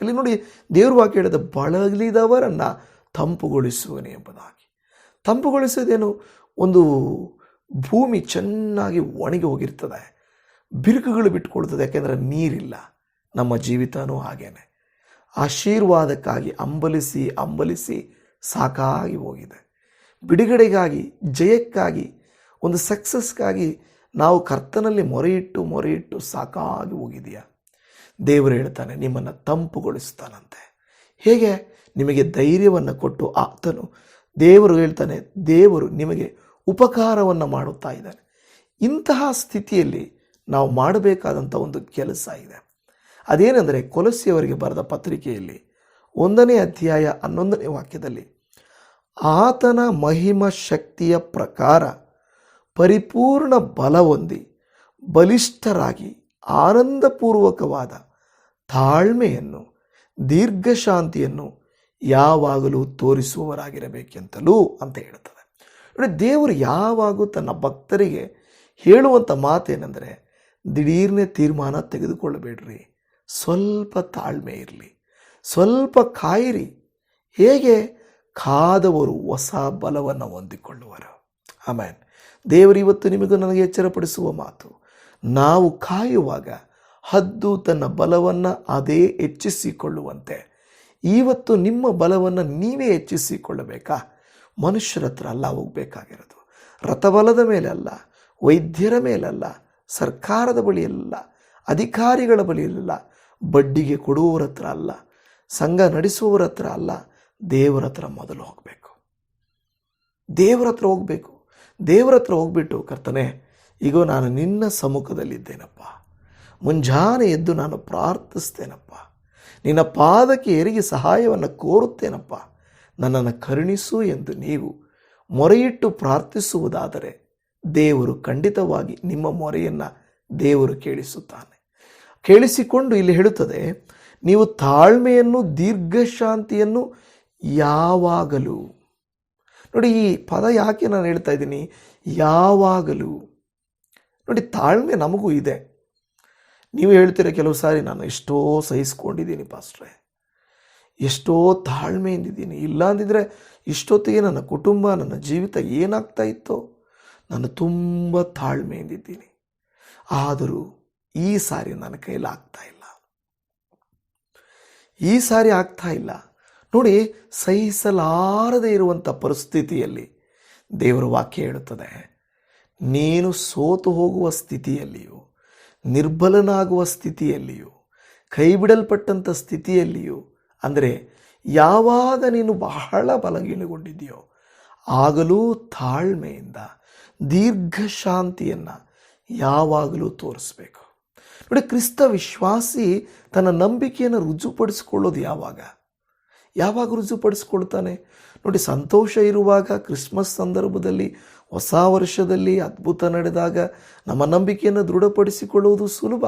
ಅಲ್ಲಿ ನೋಡಿ, ದೇವ್ರ ವಾಕ್ಯ ಹೇಳಿದ ಬಳಲಿದವರನ್ನು ತಂಪುಗೊಳಿಸುವನೆ ಎಂಬುದಾಗಿ. ತಂಪುಗೊಳಿಸೋದೇನು ಒಂದು ಭೂಮಿ ಚೆನ್ನಾಗಿ ಒಣಗಿ ಹೋಗಿರ್ತದೆ. ಬಿರುಕುಗಳು ಬಿಟ್ಕೊಳ್ತದೆ, ಯಾಕೆಂದರೆ ನೀರಿಲ್ಲ. ನಮ್ಮ ಜೀವಿತನೂ ಹಾಗೇನೆ. ಆಶೀರ್ವಾದಕ್ಕಾಗಿ ಅಂಬಲಿಸಿ ಅಂಬಲಿಸಿ ಸಾಕಾಗಿ ಹೋಗಿದೆ. ಬಿಡುಗಡೆಗಾಗಿ, ಜಯಕ್ಕಾಗಿ, ಒಂದು ಸಕ್ಸಸ್ಗಾಗಿ ನಾವು ಕರ್ತನಲ್ಲಿ ಮೊರೆಯಿಟ್ಟು ಮೊರೆಯಿಟ್ಟು ಸಾಕಾಗಿ ಹೋಗಿದೆಯಾ ದೇವರು ಹೇಳ್ತಾನೆ, ನಿಮ್ಮನ್ನು ತಂಪುಗೊಳಿಸ್ತಾನಂತೆ. ಹೇಗೆ? ನಿಮಗೆ ಧೈರ್ಯವನ್ನು ಕೊಟ್ಟು ಆತನು ದೇವರು ಹೇಳ್ತಾನೆ, ದೇವರು ನಿಮಗೆ ಉಪಕಾರವನ್ನು ಮಾಡುತ್ತಾ ಇದ್ದಾನೆ. ಇಂತಹ ಸ್ಥಿತಿಯಲ್ಲಿ ನಾವು ಮಾಡಬೇಕಾದಂಥ ಒಂದು ಕೆಲಸ ಇದೆ. ಅದೇನೆಂದರೆ ಕೊಲಸಿಯವರಿಗೆ ಬರೆದ ಪತ್ರಿಕೆಯಲ್ಲಿ ಒಂದನೇ ಅಧ್ಯಾಯ ಹನ್ನೊಂದನೇ ವಾಕ್ಯದಲ್ಲಿ ಆತನ ಮಹಿಮ ಶಕ್ತಿಯ ಪ್ರಕಾರ ಪರಿಪೂರ್ಣ ಬಲ ಹೊಂದಿ ಬಲಿಷ್ಠರಾಗಿ ಆನಂದಪೂರ್ವಕವಾದ ತಾಳ್ಮೆಯನ್ನು, ದೀರ್ಘಶಾಂತಿಯನ್ನು ಯಾವಾಗಲೂ ತೋರಿಸುವವರಾಗಿರಬೇಕೆಂತಲೂ ಅಂತ ಹೇಳ್ತದೆ ನೋಡಿ, ದೇವರು ಯಾವಾಗಲೂ ತನ್ನ ಭಕ್ತರಿಗೆ ಹೇಳುವಂಥ ಮಾತೇನೆಂದರೆ ದಿಢೀರ್ನೆ ತೀರ್ಮಾನ ತೆಗೆದುಕೊಳ್ಳಬೇಡ್ರಿ. ಸ್ವಲ್ಪ ತಾಳ್ಮೆ ಇರಲಿ. ಸ್ವಲ್ಪ ಕಾಯಿರಿ. ಹೇಗೆ? ಕಾದವರು ಹೊಸ ಬಲವನ್ನು ಹೊಂದಿಕೊಳ್ಳುವರು. ಆಮೇನ್. ದೇವರು ಇವತ್ತು ನಿಮಗೂ ನನಗೆ ಎಚ್ಚರಪಡಿಸುವ ಮಾತು, ನಾವು ಕಾಯುವಾಗ ಹದ್ದು ತನ್ನ ಬಲವನ್ನು ಅದೇ ಹೆಚ್ಚಿಸಿಕೊಳ್ಳುವಂತೆ. ಇವತ್ತು ನಿಮ್ಮ ಬಲವನ್ನು ನೀವೇ ಹೆಚ್ಚಿಸಿಕೊಳ್ಳಬೇಕಾ? ಮನುಷ್ಯರ ಹತ್ರ ಅಲ್ಲ ಹೋಗಬೇಕಾಗಿರೋದು. ರಥಬಲದ ಮೇಲಲ್ಲ ವೈದ್ಯರ ಮೇಲಲ್ಲ ಸರ್ಕಾರದ ಬಳಿಯಲ್ಲ ಅಧಿಕಾರಿಗಳ ಬಳಿಯಲ್ಲ ಬಡ್ಡಿಗೆ ಕೊಡುವವರ ಹತ್ರ ಅಲ್ಲ, ಸಂಘ ನಡೆಸುವವರ ಹತ್ರ ಅಲ್ಲ ದೇವರ ಹತ್ರ ಮೊದಲು ಹೋಗಬೇಕು. ದೇವರ ಹತ್ರ ಹೋಗಬೇಕು. ದೇವರ ಹತ್ರ ಹೋಗ್ಬಿಟ್ಟು ಕರ್ತನೆ ಈಗ ನಾನು ನಿನ್ನ ಸಮ್ಮುಖದಲ್ಲಿದ್ದೇನಪ್ಪ. ಮುಂಜಾನೆ ಎದ್ದು ನಾನು ಪ್ರಾರ್ಥಿಸ್ತೇನಪ್ಪ. ನಿನ್ನ ಪಾದಕ್ಕೆ ಎರಿಗೆ ಸಹಾಯವನ್ನು ಕೋರುತ್ತೇನಪ್ಪ. ನನ್ನನ್ನು ಕರುಣಿಸು ಎಂದು ನೀವು ಮೊರೆಯಿಟ್ಟು ಪ್ರಾರ್ಥಿಸುವುದಾದರೆ ದೇವರು ಖಂಡಿತವಾಗಿ ನಿಮ್ಮ ಮೊರೆಯನ್ನು ದೇವರು ಕೇಳಿಸುತ್ತಾನೆ. ಕೇಳಿಸಿಕೊಂಡು ಇಲ್ಲಿ ಹೇಳುತ್ತದೆ, ನೀವು ತಾಳ್ಮೆಯನ್ನು, ದೀರ್ಘಶಾಂತಿಯನ್ನು ಯಾವಾಗಲೂ. ನೋಡಿ, ಈ ಪದ ಯಾಕೆ ನಾನು ಹೇಳ್ತಾ ಇದ್ದೀನಿ? ಯಾವಾಗಲೂ. ನೋಡಿ, ತಾಳ್ಮೆ ನಮಗೂ ಇದೆ. ನೀವು ಹೇಳ್ತೀರ ಕೆಲವು ಸಾರಿ ನಾನು ಎಷ್ಟೋ ಸಹಿಸ್ಕೊಂಡಿದ್ದೀನಿ ಪಾಸ್ಟ್ರೆ. ಎಷ್ಟೋ ತಾಳ್ಮೆಯಿಂದಿದ್ದೀನಿ ಇಲ್ಲ ಅಂದಿದ್ರೆ ಇಷ್ಟೊತ್ತಿಗೆ ನನ್ನ ಕುಟುಂಬ, ನನ್ನ ಜೀವಿತ ಏನಾಗ್ತಾ ಇತ್ತೋ, ನಾನು ತುಂಬ ತಾಳ್ಮೆಯಿಂದಿದ್ದೀನಿ ಆದರೂ ಈ ಸಾರಿ ನನ್ನ ಕೈಲಾಗ್ತಾ ಆಗ್ತಾ ಇಲ್ಲ. ಈ ಸಾರಿ ಆಗ್ತಾ ಇಲ್ಲ. ನೋಡಿ, ಸಹಿಸಲಾರದೆ ಇರುವಂಥ ಪರಿಸ್ಥಿತಿಯಲ್ಲಿ ದೇವರ ವಾಕ್ಯ ಹೇಳುತ್ತದೆ. ನೀನು ಸೋತು ಹೋಗುವ ಸ್ಥಿತಿಯಲ್ಲಿಯೂ, ನಿರ್ಬಲನಾಗುವ ಸ್ಥಿತಿಯಲ್ಲಿಯೂ ಕೈಬಿಡಲ್ಪಟ್ಟಂಥ ಸ್ಥಿತಿಯಲ್ಲಿಯೂ, ಅಂದರೆ ಯಾವಾಗ ನೀನು ಬಹಳ ಬಲಗೀಣಗೊಂಡಿದೆಯೋ ಆಗಲೂ ತಾಳ್ಮೆಯಿಂದ, ದೀರ್ಘ ಶಾಂತಿಯನ್ನು ಯಾವಾಗಲೂ ತೋರಿಸ್ಬೇಕು. ನೋಡಿ, ಕ್ರಿಸ್ತ ವಿಶ್ವಾಸಿ ತನ್ನ ನಂಬಿಕೆಯನ್ನು ರುಜುಪಡಿಸಿಕೊಳ್ಳೋದು ಯಾವಾಗ? ಯಾವಾಗ ರುಜುಪಡಿಸ್ಕೊಳ್ತಾನೆ. ನೋಡಿ, ಸಂತೋಷ ಇರುವಾಗ ಕ್ರಿಸ್ಮಸ್ ಸಂದರ್ಭದಲ್ಲಿ, ಹೊಸ ವರ್ಷದಲ್ಲಿ ಅದ್ಭುತ ನಡೆದಾಗ ನಮ್ಮ ನಂಬಿಕೆಯನ್ನು ದೃಢಪಡಿಸಿಕೊಳ್ಳುವುದು ಸುಲಭ.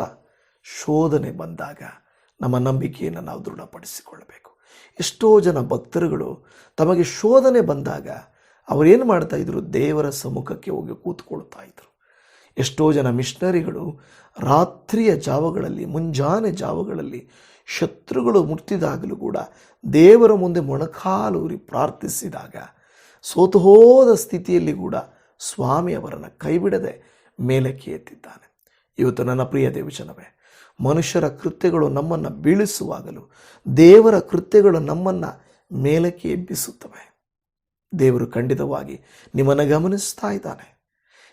ಶೋಧನೆ ಬಂದಾಗ ನಮ್ಮ ನಂಬಿಕೆಯನ್ನು ನಾವು ದೃಢಪಡಿಸಿಕೊಳ್ಳಬೇಕು. ಎಷ್ಟೋ ಜನ ಭಕ್ತರುಗಳು ತಮಗೆ ಶೋಧನೆ ಬಂದಾಗ ಅವರೇನು ಮಾಡ್ತಾಯಿದ್ರು ದೇವರ ಸಮ್ಮುಖಕ್ಕೆ ಹೋಗಿ ಕೂತ್ಕೊಳ್ತಾ ಇದ್ರು. ಎಷ್ಟೋ ಜನ ಮಿಷನರಿಗಳು ರಾತ್ರಿಯ ಜಾವಗಳಲ್ಲಿ, ಮುಂಜಾನೆ ಜಾವಗಳಲ್ಲಿ ಶತ್ರುಗಳು ಮುಟ್ಟಿದಾಗಲೂ ಕೂಡ ದೇವರ ಮುಂದೆ ಮೊಣಕಾಲೂರಿ ಪ್ರಾರ್ಥಿಸಿದಾಗ ಸೋತು ಹೋದ ಸ್ಥಿತಿಯಲ್ಲಿ ಕೂಡ ಸ್ವಾಮಿ ಅವರನ್ನು ಕೈಬಿಡದೆ ಮೇಲಕ್ಕೆ ಎತ್ತಿದ್ದಾನೆ. ಇವತ್ತು ನನ್ನ ಪ್ರಿಯ ದೇವಜನವೇ, ಮನುಷ್ಯರ ಕೃತ್ಯಗಳು ನಮ್ಮನ್ನು ಬೀಳಿಸುವಾಗಲೂ ದೇವರ ಕೃತ್ಯಗಳು ನಮ್ಮನ್ನು ಮೇಲಕ್ಕೆ ಎಬ್ಬಿಸುತ್ತವೆ. ದೇವರು ಖಂಡಿತವಾಗಿ ನಿಮ್ಮನ್ನು ಗಮನಿಸ್ತಾ ಇದ್ದಾನೆ.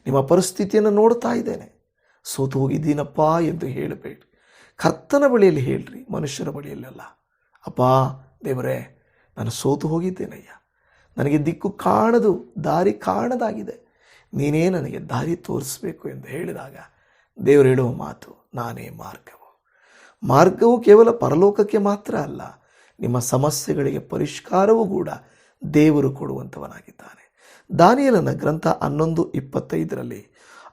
ನಿಮ್ಮ ಪರಿಸ್ಥಿತಿಯನ್ನು ನೋಡ್ತಾ ಇದ್ದೇನೆ. ಸೋತು ಹೋಗಿದ್ದೀನಪ್ಪ ಎಂದು ಹೇಳಬೇಡಿ. ಕರ್ತನ ಬಳಿಯಲ್ಲಿ ಹೇಳ್ರಿ, ಮನುಷ್ಯರ ಬಳಿಯಲ್ಲೆಲ್ಲ. ಅಪ್ಪ, ದೇವರೇ, ನಾನು ಸೋತು ಹೋಗಿದ್ದೇನಯ್ಯ? ನನಗೆ ದಿಕ್ಕು ಕಾಣದು, ದಾರಿ ಕಾಣದಾಗಿದೆ. ನೀನೇ ನನಗೆ ದಾರಿ ತೋರಿಸಬೇಕು ಎಂದು ಹೇಳಿದಾಗ ದೇವರು ಹೇಳುವ ಮಾತು, ನಾನೇ ಮಾರ್ಗವು. ಮಾರ್ಗವು ಕೇವಲ ಪರಲೋಕಕ್ಕೆ ಮಾತ್ರ ಅಲ್ಲ, ನಿಮ್ಮ ಸಮಸ್ಯೆಗಳಿಗೆ ಪರಿಷ್ಕಾರವೂ ಕೂಡ ದೇವರು ಕೊಡುವಂಥವನಾಗಿದ್ದಾನೆ. ದಾನಿಯಲನ ಗ್ರಂಥ ಹನ್ನೊಂದು ಇಪ್ಪತ್ತೈದರಲ್ಲಿ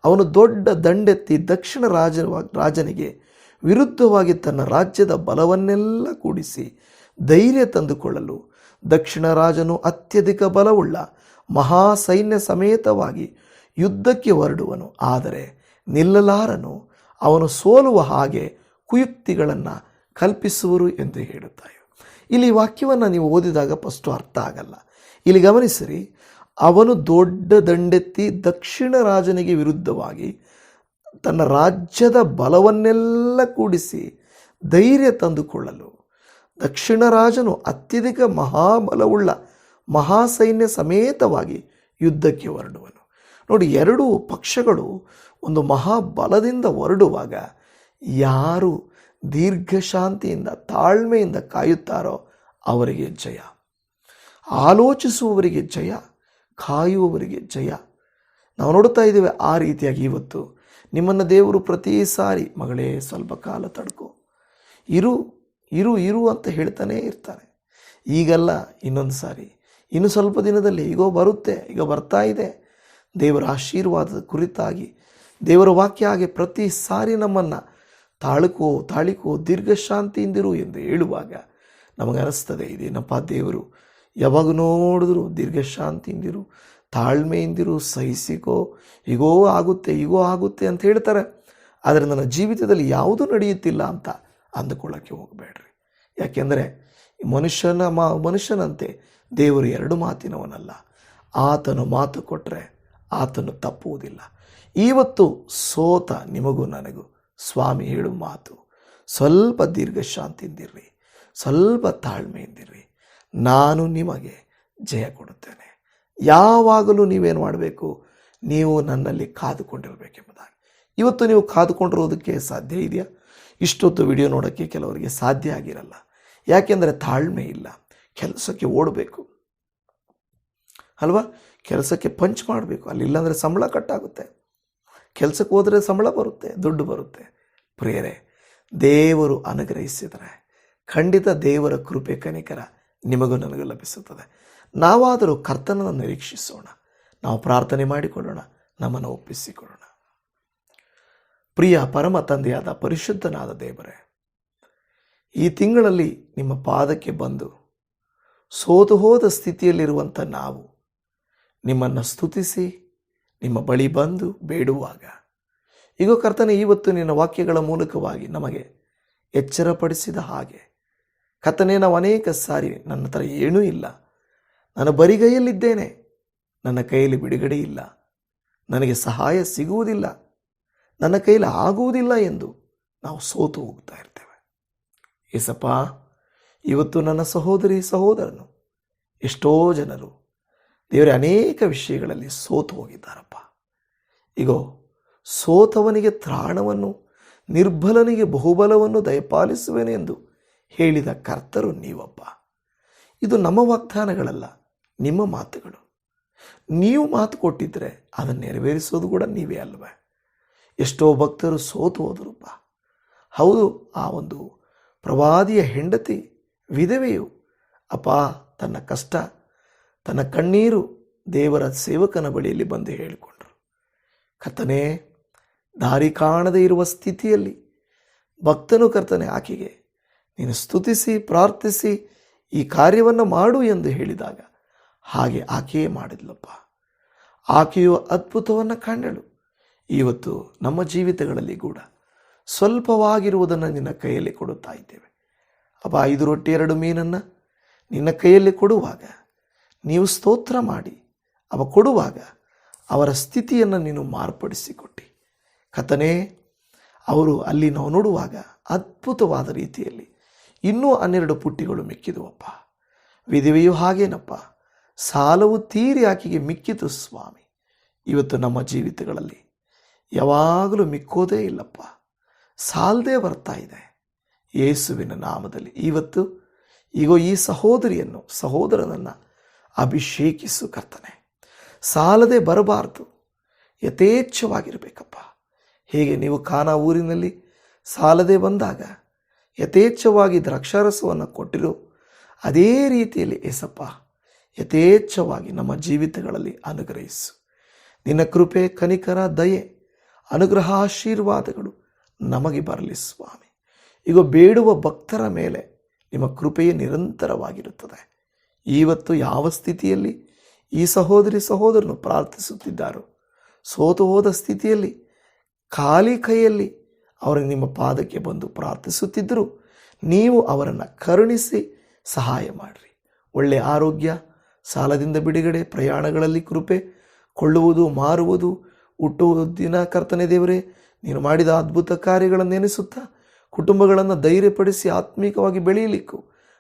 ಅವನು ದೊಡ್ಡ ದಂಡೆತ್ತಿ ದಕ್ಷಿಣ ರಾಜ, ರಾಜನಿಗೆ ವಿರುದ್ಧವಾಗಿ ತನ್ನ ರಾಜ್ಯದ ಬಲವನ್ನೆಲ್ಲ ಕೂಡಿಸಿ ಧೈರ್ಯ ತಂದುಕೊಳ್ಳಲು ದಕ್ಷಿಣ ರಾಜನು ಅತ್ಯಧಿಕ ಬಲವುಳ್ಳ ಮಹಾ ಸೈನ್ಯ ಸಮೇತವಾಗಿ ಯುದ್ಧಕ್ಕೆ ಹೊರಡುವನು. ಆದರೆ ನಿಲ್ಲಲಾರನು ಅವನು ಸೋಲುವ ಹಾಗೆ ಕುಯುಕ್ತಿಗಳನ್ನು ಕಲ್ಪಿಸುವರು ಎಂದು ಹೇಳುತ್ತಾರೆ ಇಲ್ಲಿ ವಾಕ್ಯವನ್ನು ನೀವು ಓದಿದಾಗ ಫಸ್ಟು ಅರ್ಥ ಆಗಲ್ಲ. ಇಲ್ಲಿ ಗಮನಿಸಿರಿ, ಅವನು ದೊಡ್ಡ ದಂಡೆತ್ತಿ ದಕ್ಷಿಣ ರಾಜನಿಗೆ ವಿರುದ್ಧವಾಗಿ ತನ್ನ ರಾಜ್ಯದ ಬಲವನ್ನೆಲ್ಲ ಕೂಡಿಸಿ ಧೈರ್ಯ ತಂದುಕೊಳ್ಳಲು. ದಕ್ಷಿಣ ರಾಜನು ಅತ್ಯಧಿಕ ಮಹಾಬಲವುಳ್ಳ ಮಹಾಸೈನ್ಯ ಸಮೇತವಾಗಿ ಯುದ್ಧಕ್ಕೆ ಹೊರಡುವನು. ನೋಡಿ, ಎರಡೂ ಪಕ್ಷಗಳು ಒಂದು ಮಹಾಬಲದಿಂದ ಹೊರಡುವಾಗ ಯಾರು ದೀರ್ಘಶಾಂತಿಯಿಂದ, ತಾಳ್ಮೆಯಿಂದ ಕಾಯುತ್ತಾರೋ ಅವರಿಗೆ ಜಯ. ಆಲೋಚಿಸುವವರಿಗೆ ಜಯ, ಕಾಯುವವರಿಗೆ ಜಯ. ನಾವು ನೋಡ್ತಾ ಇದ್ದೇವೆ ಆ ರೀತಿಯಾಗಿ ಇವತ್ತು ನಿಮ್ಮನ್ನು ದೇವರು ಪ್ರತಿ ಸಾರಿ, ಮಗಳೇ, ಸ್ವಲ್ಪ ಕಾಲ ತಡ್ಕೊ. ಇರು ಇರು ಇರು ಅಂತ ಹೇಳ್ತಾನೇ ಇರ್ತಾರೆ. ಈಗಲ್ಲ, ಇನ್ನೊಂದು ಸಾರಿ. ಇನ್ನು ಸ್ವಲ್ಪ ದಿನದಲ್ಲಿ ಈಗೋ ಬರುತ್ತೆ, ಈಗ ಬರ್ತಾ ಇದೆ. ದೇವರ ಆಶೀರ್ವಾದದ ಕುರಿತಾಗಿ, ದೇವರ ವಾಕ್ಯ ಹಾಗೆ ಪ್ರತಿ ಸಾರಿ ನಮ್ಮನ್ನು ತಾಳ್ಕೋ, ತಾಳಿಕೋ, ದೀರ್ಘಶಾಂತಿಯಿಂದಿರು ಎಂದು ಹೇಳುವಾಗ ನಮಗನಿಸ್ತದೆ ಇದೇನಪ್ಪ ದೇವರು? ಯಾವಾಗ ನೋಡಿದ್ರು ದೀರ್ಘ ಶಾಂತಿಯಿಂದಿರು ತಾಳ್ಮೆಯಿಂದಿರು ಸಹಿಸಿಕೋ, ಹೀಗೋ ಆಗುತ್ತೆ ಹೀಗೋ ಆಗುತ್ತೆ ಅಂತ ಹೇಳ್ತಾರೆ. ಆದರೆ ನನ್ನ ಜೀವಿತದಲ್ಲಿ ಯಾವುದೂ ನಡೆಯುತ್ತಿಲ್ಲ ಅಂತ ಅಂದುಕೊಳ್ಳೋಕ್ಕೆ ಹೋಗಬೇಡ್ರಿ. ಯಾಕೆಂದರೆ ಮನುಷ್ಯನ ಮಾ, ಮನುಷ್ಯನಂತೆ ದೇವರು ಎರಡು ಮಾತಿನವನಲ್ಲ. ಆತನು ಮಾತು ಕೊಟ್ಟರೆ ಆತನು ತಪ್ಪುವುದಿಲ್ಲ. ಇವತ್ತು ಸೋತ ನಿಮಗೂ ನನಗೂ ಸ್ವಾಮಿ ಹೇಳು ಮಾತು, ಸ್ವಲ್ಪ ದೀರ್ಘ ಶಾಂತಿಯಿಂದಿರ್ರಿ ಸ್ವಲ್ಪ ತಾಳ್ಮೆಯಿಂದಿರ್ರಿ. ನಾನು ನಿಮಗೆ ಜಯ ಕೊಡುತ್ತೇನೆ. ಯಾವಾಗಲೂ ನೀವೇನು ಮಾಡಬೇಕು? ನೀವು ನನ್ನಲ್ಲಿ ಕಾದುಕೊಂಡಿರಬೇಕೆಂಬುದಾಗಿ. ಇವತ್ತು ನೀವು ಕಾದುಕೊಂಡಿರೋದಕ್ಕೆ ಸಾಧ್ಯ ಇದೆಯಾ? ಇಷ್ಟೊತ್ತು ವಿಡಿಯೋ ನೋಡೋಕ್ಕೆ ಕೆಲವರಿಗೆ ಸಾಧ್ಯ ಆಗಿರಲ್ಲ. ಯಾಕೆಂದರೆ ತಾಳ್ಮೆ ಇಲ್ಲ. ಕೆಲಸಕ್ಕೆ ಓಡಬೇಕು. ಅಲ್ವಾ? ಕೆಲಸಕ್ಕೆ ಪಂಚ್ ಮಾಡಬೇಕು. ಅಲ್ಲಿ ಅಲ್ಲಿಲ್ಲಾಂದರೆ ಸಂಬಳ ಕಟ್ಟಾಗುತ್ತೆ. ಕೆಲಸಕ್ಕೆ ಹೋದರೆ ಸಂಬಳ ಬರುತ್ತೆ, ದುಡ್ಡು ಬರುತ್ತೆ. ಪ್ರೇರೆ ದೇವರು ಅನುಗ್ರಹಿಸಿದರೆ ಖಂಡಿತ ದೇವರ ಕೃಪೆ ಕನಿಕರ ನಿಮಗೂ ನನಗೂ ಲಭಿಸುತ್ತದೆ. ನಾವಾದರೂ ಕರ್ತನನ್ನು ನಿರೀಕ್ಷಿಸೋಣ. ನಾವು ಪ್ರಾರ್ಥನೆ ಮಾಡಿಕೊಳ್ಳೋಣ. ನಮ್ಮನ್ನು ಒಪ್ಪಿಸಿಕೊಳ್ಳೋಣ. ಪ್ರಿಯ ಪರಮ ತಂದೆಯಾದ ಪರಿಶುದ್ಧನಾದ ದೇವರೇ, ಈ ತಿಂಗಳಲ್ಲಿ ನಿಮ್ಮ ಪಾದಕ್ಕೆ ಬಂದು ಸೋತು ಹೋದ ಸ್ಥಿತಿಯಲ್ಲಿರುವಂಥ ನಾವು ನಿಮ್ಮನ್ನು ಸ್ತುತಿಸಿ, ನಿಮ್ಮ ಬಳಿ ಬಂದು ಬೇಡುವಾಗ ಈಗ ಕರ್ತನೆ, ಇವತ್ತು ನಿನ್ನ ವಾಕ್ಯಗಳ ಮೂಲಕವಾಗಿ ನಮಗೆ ಎಚ್ಚರಪಡಿಸಿದ ಹಾಗೆ ಕರ್ತನೆ, ನಾವು ಅನೇಕ ಸಾರಿ ನನ್ನ ಥರ ಏನೂ ಇಲ್ಲ. ನಾನು ಬರಿಗೈಯಲ್ಲಿದ್ದೇನೆ. ನನ್ನ ಕೈಯಲ್ಲಿ ಬಿಡುಗಡೆ ಇಲ್ಲ ನನಗೆ ಸಹಾಯ ಸಿಗುವುದಿಲ್ಲ. ನನ್ನ ಕೈಯಲ್ಲಿ ಆಗುವುದಿಲ್ಲ ಎಂದು ನಾವು ಸೋತು ಹೋಗ್ತಾ ಇರ್ತೇವೆ. ಏಸಪ್ಪ, ಇವತ್ತು ನನ್ನ ಸಹೋದರಿ ಸಹೋದರನು ಎಷ್ಟೋ ಜನರು ದೇವರ ಅನೇಕ ವಿಷಯಗಳಲ್ಲಿ ಸೋತು ಹೋಗಿದ್ದಾರಪ್ಪ. ಇಗೋ, ಸೋತವನಿಗೆ ತ್ರಾಣವನ್ನು, ನಿರ್ಬಲನಿಗೆ ಬಹುಬಲವನ್ನು ದಯಪಾಲಿಸುವೆನೆಂದು ಹೇಳಿದ ಕರ್ತರು ನೀವಪ್ಪ. ಇದು ನಮ್ಮ ವಾಗ್ದಾನಗಳಲ್ಲ. ನಿಮ್ಮ ಮಾತುಗಳು. ನೀವು ಮಾತು ಕೊಟ್ಟಿದ್ದರೆ ಅದನ್ನು ನೆರವೇರಿಸೋದು ಕೂಡ ನೀವೇ ಅಲ್ವೇ? ಎಷ್ಟೋ ಭಕ್ತರು ಸೋತು ಹೋದರಪ್ಪ ಹೌದು, ಆ ಒಂದು ಪ್ರವಾದಿಯ ಹೆಂಡತಿ, ವಿಧವೆಯು ಅಪ್ಪ ತನ್ನ ಕಷ್ಟ, ತನ್ನ ಕಣ್ಣೀರು ದೇವರ ಸೇವಕನ ಬಳಿಯಲ್ಲಿ ಬಂದು ಹೇಳಿಕೊಂಡರು. ಕರ್ತನೇ, ದಾರಿ ಕಾಣದೇ ಇರುವ ಸ್ಥಿತಿಯಲ್ಲಿ ಭಕ್ತನು ಕರ್ತನೆ, ಆಕೆಗೆ ನೀನು ಸ್ತುತಿಸಿ, ಪ್ರಾರ್ಥಿಸಿ ಈ ಕಾರ್ಯವನ್ನು ಮಾಡು ಎಂದು ಹೇಳಿದಾಗ ಹಾಗೆ ಆಕೆಯೇ ಮಾಡಿದ್ಲಪ್ಪ. ಆಕೆಯು ಅದ್ಭುತವನ್ನು ಕಂಡಳು. ಇವತ್ತು ನಮ್ಮ ಜೀವಿತಗಳಲ್ಲಿ ಕೂಡ ಸ್ವಲ್ಪವಾಗಿರುವುದನ್ನು ನಿನ್ನ ಕೈಯಲ್ಲಿ ಕೊಡುತ್ತಾ ಇದ್ದೇವೆ. ಅಪ್ಪ, ಐದು ರೊಟ್ಟಿ, ಎರಡು ಮೀನನ್ನು ನಿನ್ನ ಕೈಯಲ್ಲಿ ಕೊಡುವಾಗ, ನೀವು ಸ್ತೋತ್ರ ಮಾಡಿ, ಅವ ಕೊಡುವಾಗ ಅವರ ಸ್ಥಿತಿಯನ್ನು ನೀನು ಮಾರ್ಪಡಿಸಿಕೊಟ್ಟಿ. ಕಥನೇ ಅವರು ಅಲ್ಲಿ ನಾವು ನೋಡುವಾಗ ಅದ್ಭುತವಾದ ರೀತಿಯಲ್ಲಿ ಇನ್ನೂ ಹನ್ನೆರಡು ಪುಟ್ಟಿಗಳು ಮಿಕ್ಕಿದುವಪ್ಪ. ವಿಧಿವೆಯು ಹಾಗೇನಪ್ಪ. ಸಾಲವು ತೀರಿ ಆಕೆಗೆ ಮಿಕ್ಕಿತು ಸ್ವಾಮಿ. ಇವತ್ತು ನಮ್ಮ ಜೀವಿತಗಳಲ್ಲಿ ಯಾವಾಗಲೂ ಮಿಕ್ಕೋದೇ ಇಲ್ಲಪ್ಪ. ಸಾಲದೇ ಬರ್ತಾ ಇದೆ. ಯೇಸುವಿನ ನಾಮದಲ್ಲಿ ಇವತ್ತು ಈಗ ಈ ಸಹೋದರಿಯನ್ನು, ಸಹೋದರನನ್ನು ಅಭಿಷೇಕಿಸು ಕರ್ತನೆ. ಸಾಲದೆ ಬರಬಾರ್ದು. ಯಥೇಚ್ಛವಾಗಿರಬೇಕಪ್ಪ. ಹೇಗೆ ನೀವು ಖಾನಾ ಊರಿನಲ್ಲಿ ಸಾಲದೆ ಬಂದಾಗ ಯಥೇಚ್ಛವಾಗಿ ದ್ರಾಕ್ಷಾರಸವನ್ನು ಕೊಟ್ಟಿರೋ ಅದೇ ರೀತಿಯಲ್ಲಿ ಏಸಪ್ಪ ಯಥೇಚ್ಛವಾಗಿ ನಮ್ಮ ಜೀವಿತಗಳಲ್ಲಿ ಅನುಗ್ರಹಿಸು. ನಿನ್ನ ಕೃಪೆ, ಕನಿಕರ, ದಯೆ, ಅನುಗ್ರಹ, ಆಶೀರ್ವಾದಗಳು ನಮಗೆ ಬರಲಿ ಸ್ವಾಮಿ. ಈಗ ಬೇಡುವ ಭಕ್ತರ ಮೇಲೆ ನಿಮ್ಮ ಕೃಪೆಯೇ ನಿರಂತರವಾಗಿರುತ್ತದೆ. ಇವತ್ತು ಯಾವ ಸ್ಥಿತಿಯಲ್ಲಿ ಈ ಸಹೋದರಿ ಸಹೋದರನು ಪ್ರಾರ್ಥಿಸುತ್ತಿದ್ದಾರೋ, ಸೋತು ಹೋದ ಸ್ಥಿತಿಯಲ್ಲಿ, ಖಾಲಿ ಕೈಯಲ್ಲಿ ಅವರು ನಿಮ್ಮ ಪಾದಕ್ಕೆ ಬಂದು ಪ್ರಾರ್ಥಿಸುತ್ತಿದ್ದರೂ, ನೀವು ಅವರನ್ನು ಕರುಣಿಸಿ ಸಹಾಯ ಮಾಡಿರಿ. ಒಳ್ಳೆಯ ಆರೋಗ್ಯ ಸಾಲದಿಂದ ಬಿಡುಗಡೆ, ಪ್ರಯಾಣಗಳಲ್ಲಿ ಕೃಪೆ, ಕೊಳ್ಳುವುದು, ಮಾರುವುದು, ಹುಟ್ಟುವುದು ದಿನ ಕರ್ತನೆ ದೇವರೇ, ನೀನು ಮಾಡಿದ ಅದ್ಭುತ ಕಾರ್ಯಗಳನ್ನು ನೆನೆಸುತ್ತಾ ಕುಟುಂಬಗಳನ್ನು ಧೈರ್ಯಪಡಿಸಿ ಆತ್ಮೀಕವಾಗಿ ಬೆಳೆಯಲಿಕ್ಕೂ,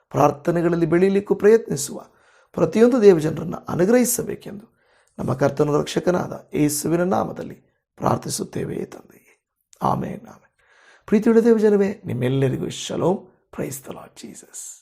ಪ್ರಾರ್ಥನೆಗಳಲ್ಲಿ ಬೆಳೆಯಲಿಕ್ಕೂ ಪ್ರಯತ್ನಿಸುವ ಪ್ರತಿಯೊಂದು ದೇವಜನರನ್ನು ಅನುಗ್ರಹಿಸಬೇಕೆಂದು ನಮ್ಮ ಕರ್ತನ ರಕ್ಷಕನಾದ ಯೇಸುವಿನ ನಾಮದಲ್ಲಿ ಪ್ರಾರ್ಥಿಸುತ್ತೇವೆ ತಂದೆಯೇ ಆಮೇನ್ ಆಮೇನ್. ಪ್ರೀತಿಯುಳ್ಳ ದೇವಜನವೇ, ನಿಮ್ಮೆಲ್ಲರಿಗೂ ಶಲೋಮ್. Lord Jesus.